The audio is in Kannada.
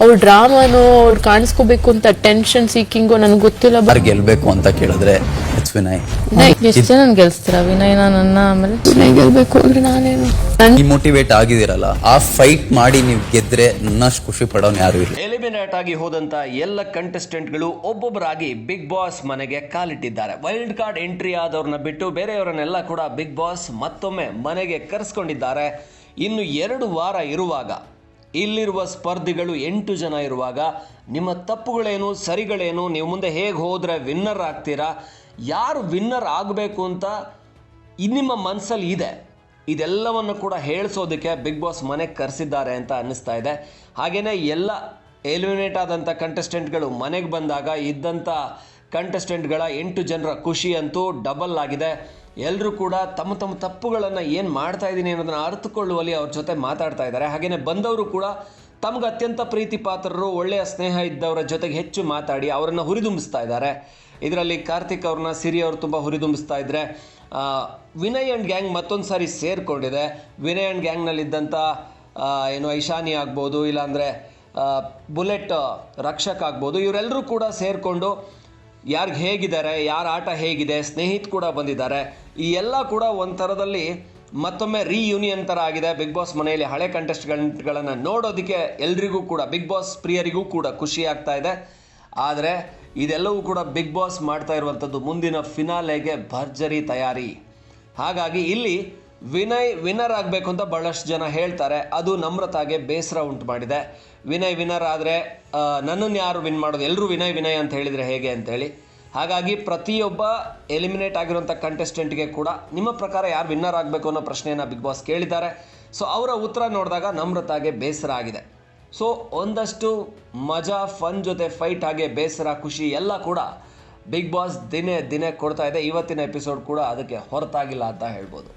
ಅವ್ರ ಡ್ರಾಮಾನು ಅವ್ರು ಕಾಣಿಸ್ಕೋಬೇಕು ಅಂತ ಟೆನ್ಷನ್ ಸೀಕಿಂಗು ನನಗೆ ಗೊತ್ತಿಲ್ಲ ಯಾರು ಗೆಲ್ಬೇಕು ಅಂತ ಕೇಳಿದ್ರೆ ವಿನಯ್ ಎಷ್ಟು ಜನ ಗೆಲ್ಸ್ತೀರಾ? ವಿನಯನ ನನ್ನ ಆಮೇಲೆ ವಿನಯ್ ಗೆಲ್ಬೇಕು ಅಂದ್ರೆ ನಾನೇನು? ನನ್ ಮೋಟಿವೇಟ್ ಆಗಿದಿರಲ್ಲ ಆ ಫೈಟ್ ಮಾಡಿ ನೀವು ಗೆದ್ರೆ ನನ್ನಷ್ಟು ಖುಷಿ ಪಡೋನ್ ಯಾರು ಇಲ್ಲ. ಎಲಿಮಿನೇಟ್ ಆಗಿ ಹೋದಂತ ಎಲ್ಲ ಕಂಟೆಸ್ಟೆಂಟ್ಗಳು ಒಬ್ಬೊಬ್ಬರಾಗಿ ಬಿಗ್ ಬಾಸ್ ಮನೆಗೆ ಕಾಲಿಟ್ಟಿದ್ದಾರೆ. ವೈಲ್ಡ್ ಕಾರ್ಡ್ ಎಂಟ್ರಿ ಆದವ್ರನ್ನ ಬಿಟ್ಟು ಬೇರೆಯವರನ್ನೆಲ್ಲ ಕೂಡ ಬಿಗ್ ಬಾಸ್ ಮತ್ತೊಮ್ಮೆ ಮನೆಗೆ ಕರೆಸ್ಕೊಂಡಿದ್ದಾರೆ. ಇನ್ನು ಎರಡು ವಾರ ಇರುವಾಗ ಇಲ್ಲಿರುವ ಸ್ಪರ್ಧಿಗಳು ಎಂಟು ಜನ ಇರುವಾಗ ನಿಮ್ಮ ತಪ್ಪುಗಳೇನು, ಸರಿಗಳೇನು, ನೀವು ಮುಂದೆ ಹೇಗೆ ಹೋದರೆ ವಿನ್ನರ್ ಆಗ್ತೀರಾ, ಯಾರು ವಿನ್ನರ್ ಆಗಬೇಕು ಅಂತ ನಿಮ್ಮ ಮನಸ್ಸಲ್ಲಿ ಇದೆ. ಇದೆಲ್ಲವನ್ನು ಕೂಡ ಹೇಳಿಸೋದಕ್ಕೆ ಬಿಗ್ ಬಾಸ್ ಮನೆಗೆ ಕರೆಸಿದ್ದಾರೆ ಅಂತ ಅನ್ನಿಸ್ತಾ ಇದೆ. ಹಾಗೆಯೇ ಎಲ್ಲ ಎಲಿಮಿನೇಟ್ ಆದಂಥ ಕಂಟೆಸ್ಟೆಂಟ್ಗಳು ಮನೆಗೆ ಬಂದಾಗ ಇದ್ದಂಥ ಕಂಟೆಸ್ಟೆಂಟ್ಗಳ ಎಂಟು ಜನರ ಖುಷಿ ಅಂತೂ ಡಬಲ್ ಆಗಿದೆ. ಎಲ್ಲರೂ ಕೂಡ ತಮ್ಮ ತಮ್ಮ ತಪ್ಪುಗಳನ್ನು ಏನು ಮಾಡ್ತಾ ಇದ್ದೀನಿ ಅನ್ನೋದನ್ನು ಅರ್ಥಕೊಳ್ಳುವಲ್ಲಿ ಅವ್ರ ಜೊತೆ ಮಾತಾಡ್ತಾ ಇದ್ದಾರೆ. ಹಾಗೆಯೇ ಬಂದವರು ಕೂಡ ತಮ್ಗೆ ಅತ್ಯಂತ ಪ್ರೀತಿ ಪಾತ್ರರು ಒಳ್ಳೆಯ ಸ್ನೇಹ ಇದ್ದವರ ಜೊತೆಗೆ ಹೆಚ್ಚು ಮಾತಾಡಿ ಅವರನ್ನು ಹುರಿದುಂಬಿಸ್ತಾ ಇದ್ದಾರೆ. ಇದರಲ್ಲಿ ಕಾರ್ತಿಕ್ ಅವ್ರನ್ನ, ಸಿರಿ ಅವರು ತುಂಬ ಹುರಿದುಂಬಿಸ್ತಾ ಇದ್ದರೆ ವಿನಯ್ ಆ್ಯಂಡ್ ಗ್ಯಾಂಗ್ ಮತ್ತೊಂದು ಸಾರಿ ಸೇರಿಕೊಂಡಿದೆ. ವಿನಯ್ ಆ್ಯಂಡ್ ಗ್ಯಾಂಗ್ನಲ್ಲಿದ್ದಂಥ ಏನು ಐಶಾನಿ ಆಗ್ಬೋದು, ಇಲ್ಲಾಂದರೆ ಬುಲೆಟ್ ರಕ್ಷಕ್ ಆಗ್ಬೋದು ಇವರೆಲ್ಲರೂ ಕೂಡ ಸೇರಿಕೊಂಡು ಯಾರಿಗೆ ಹೇಗಿದ್ದಾರೆ, ಯಾರ ಆಟ ಹೇಗಿದೆ, ಸ್ನೇಹಿತ್ ಕೂಡ ಬಂದಿದ್ದಾರೆ. ಈ ಎಲ್ಲ ಕೂಡ ಒಂಥರದಲ್ಲಿ ಮತ್ತೊಮ್ಮೆ ರೀಯೂನಿಯನ್ ಥರ ಆಗಿದೆ. ಬಿಗ್ ಬಾಸ್ ಮನೆಯಲ್ಲಿ ಹಳೆ ಕಂಟೆಸ್ಟ್ಗಳನ್ನು ನೋಡೋದಕ್ಕೆ ಎಲ್ರಿಗೂ ಕೂಡ ಬಿಗ್ ಬಾಸ್ ಪ್ರಿಯರಿಗೂ ಕೂಡ ಖುಷಿ ಆಗ್ತಾ ಇದೆ. ಆದರೆ ಇದೆಲ್ಲವೂ ಕೂಡ ಬಿಗ್ ಬಾಸ್ ಮಾಡ್ತಾ ಇರುವಂಥದ್ದು ಮುಂದಿನ ಫಿನಾಲೆಗೆ ಭರ್ಜರಿ ತಯಾರಿ. ಹಾಗಾಗಿ ಇಲ್ಲಿ ವಿನಯ್ ವಿನ್ನರ್ ಆಗಬೇಕು ಅಂತ ಬಹಳಷ್ಟು ಜನ ಹೇಳ್ತಾರೆ. ಅದು ನಮ್ರತಾಗೆ ಬೇಸರ ಉಂಟು ಮಾಡಿದೆ. ವಿನಯ್ ವಿನ್ನರ್ ಆದರೆ ನನ್ನನ್ನು ಯಾರು ವಿನ್ ಮಾಡೋದು? ಎಲ್ಲರೂ ವಿನಯ್ ವಿನಯ್ ಅಂತ ಹೇಳಿದರೆ ಹೇಗೆ ಅಂತೇಳಿ ಹಾಗಾಗಿ ಪ್ರತಿಯೊಬ್ಬ ಎಲಿಮಿನೇಟ್ ಆಗಿರುವಂಥ ಕಂಟೆಸ್ಟೆಂಟ್ಗೆ ಕೂಡ ನಿಮ್ಮ ಪ್ರಕಾರ ಯಾರು ವಿನ್ನರ್ ಆಗಬೇಕು ಅನ್ನೋ ಪ್ರಶ್ನೆಯನ್ನು ಬಿಗ್ ಬಾಸ್ ಕೇಳಿದ್ದಾರೆ. ಸೊ ಅವರ ಉತ್ತರ ನೋಡಿದಾಗ ನಮ್ರತಾಗೆ ಬೇಸರ ಆಗಿದೆ. ಸೊ ಒಂದಷ್ಟು ಮಜಾ ಫನ್ ಜೊತೆ ಫೈಟ್ ಹಾಗೆ ಬೇಸರ, ಖುಷಿ ಎಲ್ಲ ಕೂಡ ಬಿಗ್ ಬಾಸ್ ದಿನೇ ದಿನೇ ಕೊಡ್ತಾ ಇದೆ. ಇವತ್ತಿನ ಎಪಿಸೋಡ್ ಕೂಡ ಅದಕ್ಕೆ ಹೊರತಾಗಿಲ್ಲ ಅಂತ ಹೇಳ್ಬೋದು.